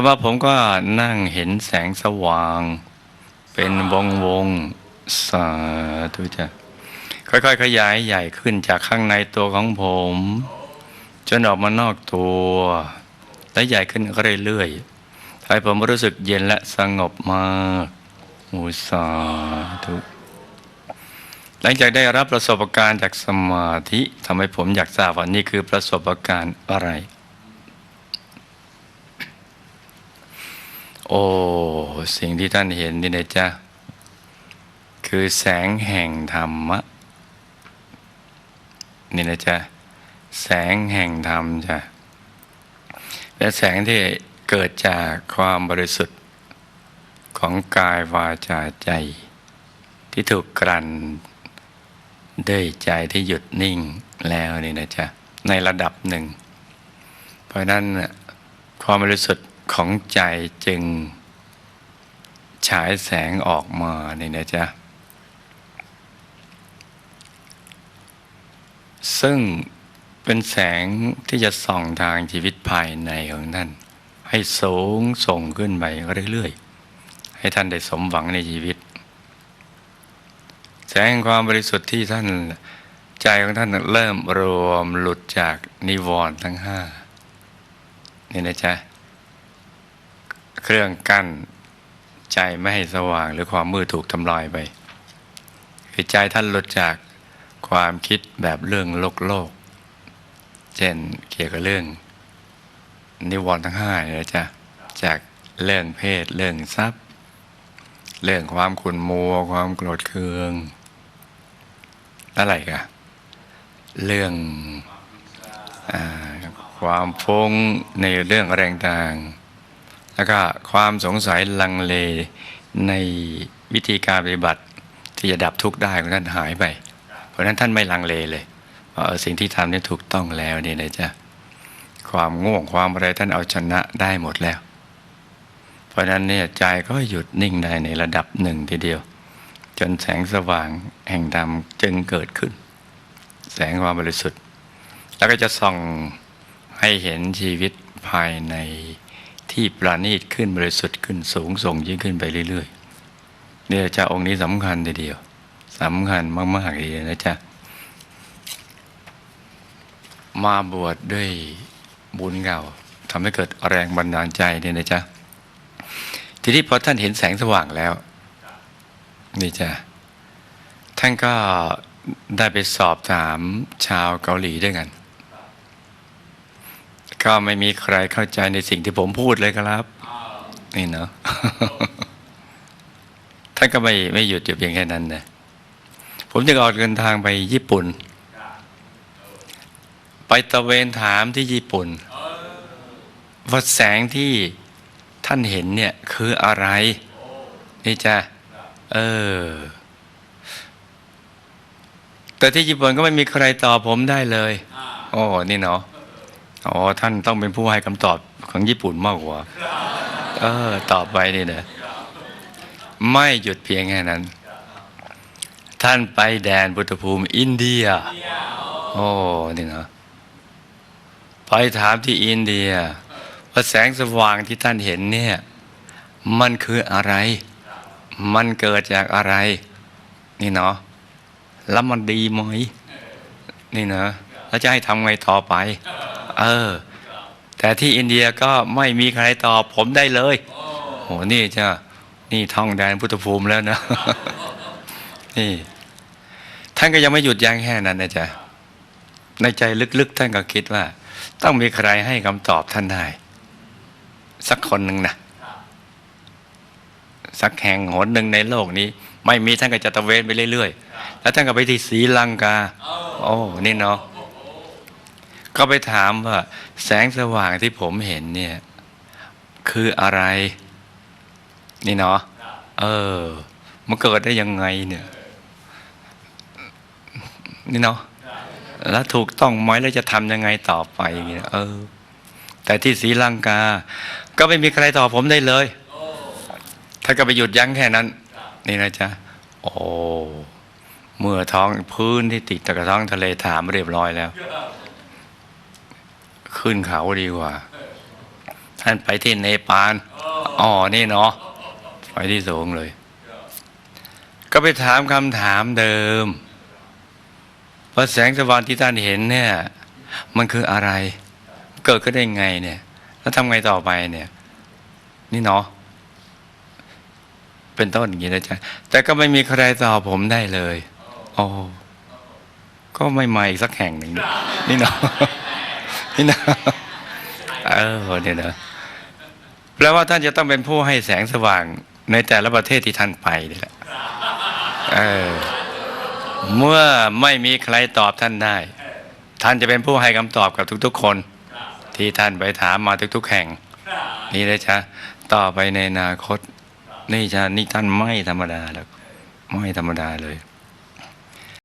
ต่อมาผมก็นั่งเห็นแสงสว่าง เป็นวงวงๆสาธุจ้ะค่อยๆ ขยายใหญ่ขึ้นจากข้างในตัวของผม จนออกมานอกตัว และใหญ่ขึ้นเรื่อยๆทำให้ผมรู้สึกเย็นและสงบมากอุสาธุหลังจากได้รับประสบการณ์จากสมาธิทำให้ผมอยากทราบว่านี่คือประสบการณ์อะไร โอ้ สิ่งที่ท่านเห็นนี่นะจ๊ะ คือแสงแห่งธรรมะ นี่นะจ๊ะ แสงแห่งธรรมจ้ะ และแสงที่เกิดจากความบริสุทธิ์ของกายวาจาใจ ที่ถูกกลั่นด้วยใจที่หยุดนิ่งแล้วนี่นะจ๊ะ ในระดับหนึ่ง เพราะนั้นความบริสุทธิ์ ของใจจึง ฉายแสงออกมานี่นะจ๊ะ ซึ่งเป็นแสงที่จะส่องทางชีวิตภายในของท่าน ให้สูงส่งขึ้นไปเรื่อยๆ ให้ท่านได้สมหวังในชีวิต แสงแห่งความบริสุทธิ์ที่ท่านใจของท่านเริ่มรวมหลุดจากนิวรณ์ทั้งห้านี่นะจ๊ะ เครื่องกั้นใจไม่ให้สว่างหรือความมืดถูกทำลายไปคือใจท่านหลุดจากความคิดแบบเรื่องโลกโลก เช่นเกี่ยวกับเรื่อง นิวรณ์ทั้งห้าเนี่ยนะจ๊ะจากเรื่องเพศ เรื่องทรัพย์ เรื่องความขุ่นมัว ความโกรธเคือง อะไรกันเรื่องอความฟุ้งในเรื่องแรงต่าง แล้วก็ความสงสัยลังเลในวิธีการปฏิบัติ ที่จะดับทุกข์ได้ของท่านหายไป เพราะนั้นท่านไม่ลังเลเลยว่าสิ่งที่ทำนี่ถูกต้องแล้วนี่นะจ๊ะความง่วงความอะไรท่านเอาชนะได้หมดแล้ว เพราะนั้นเนี่ยใจก็หยุดนิ่งได้ในระดับหนึ่งทีเดียว จนแสงสว่างแห่งธรรมจึงเกิดขึ้น แสงความบริสุทธิ์ แล้วก็จะส่องให้เห็นชีวิตภายใน ที่ประณีตขึ้นบริสุทธิ์ขึ้นสูงส่งยิ่งขึ้นไปเรื่อยๆเนี่ยจะองค์นี้สำคัญทีเดียวสำคัญมากๆเลยนะจ๊ะมาบวชดด้วยบุญเก่าทำให้เกิดแรงบันดาลใจเนี่ยนะจ๊ะทีนี้พอท่านเห็นแสงสว่างแล้ว นี่จ้ะท่านก็ได้ไปสอบถามชาวเกาหลีด้วยกัน ก็ไม่มีใครเข้าใจในสิ่งที่ผมพูดเลยครับ นี่เนาะท่านก็ไม่ไม่หยุดอยู่เพียงแค่นั้นนะผมจึงออกเดินทางไปญี่ปุ่น ไปตะเวนถามที่ญี่ปุ่นว่าแสงที่ท่านเห็นเนี่ยคืออะไร นี่จ้ะเออ แต่ที่ญี่ปุ่นก็ไม่มีใครตอบผมได้เลย โอ้ นี่เนาะ อ๋อท่านต้องเป็นผู้ให้คำตอบของญี่ปุ่นมากกว่า เออตอบไปนี่นะไม่หยุดเพียงแค่นั้น ท่านไปแดนพุทธภูมิอินเดีย โอ้นี่เนาะไปถามที่อินเดียว่าแสงสว่างที่ท่านเห็นเนี่ย มันคืออะไร มันเกิดจากอะไร นี่เนาะแล้วมันดีไหมนี่เนาะแล้วจะให้ทำไงต่อไป เออ แต่ที่อินเดียก็ไม่มีใครตอบผมได้เลยโหนี่จ้ะนี่ท่องแดนพุทธภูมิแล้วนะนี่ ท่านก็ยังไม่หยุดยั้งแค่นั้นนะจ๊ะในใจลึกๆ ท่านก็คิดว่า ต้องมีใครให้คำตอบท่านได้ สักคนหนึ่งนะสักแห่งหนหนึ่งในโลกนี้ ไม่มีท่านก็จะตระเวนไปเรื่อยๆ แล้วท่านก็ไปที่ศรีลังกา โอ้นี่เนาะ ก็ไปถามว่า แสงสว่างที่ผมเห็นเนี่ย คืออะไร นี่เนาะเออมันเกิดได้ยังไงเนี่ย นี่เนาะแล้วถูกต้องไหมแล้วจะทำยังไงต่อไปอย่างเงี้ยเออ แต่ที่ศรีลังกา ก็ไม่มีใครตอบผมได้เลยถ้าก็ไปหยุดยั้งแค่นั้น นี่นะจ๊ะโอ้เมื่อท้องพื้นที่ติดกับท้องทะเลถามเรียบร้อยแล้ว ขึ้นเขาดีกว่า ท่านไปที่เนปาลอ๋อนี่เนาะไปที่สูงเลย ก็ไปถามคำถามเดิมว่าแสงสว่างที่ท่านเห็นเนี่ย มันคืออะไร เกิดก็ได้ไงเนี่ย แล้วทำไงต่อไปเนี่ย นี่เนาะเป็นต้นอย่างนี้นะจ๊ะแต่ก็ไม่มีใครตอบผมได้เลย โอ้ก็ไม่มาอีกสักแห่งหนึ่งนี่เนาะ นี่นะเออเนี่ยนะแปลว่าท่านจะต้องเป็นผู้ให้แสงสว่างในแต่ละประเทศที่ท่านไปนี่แหละเออเมื่อไม่มีใครตอบท่านได้ ท่านจะเป็นผู้ให้คำตอบกับทุก ๆ คน ที่ท่านไปถามมาทุก ๆ แห่ง นี่นะจ๊ะต่อไปในอนาคต นี่จะนี่ท่านไม่ธรรมดาแล้วไม่ธรรมดาเลย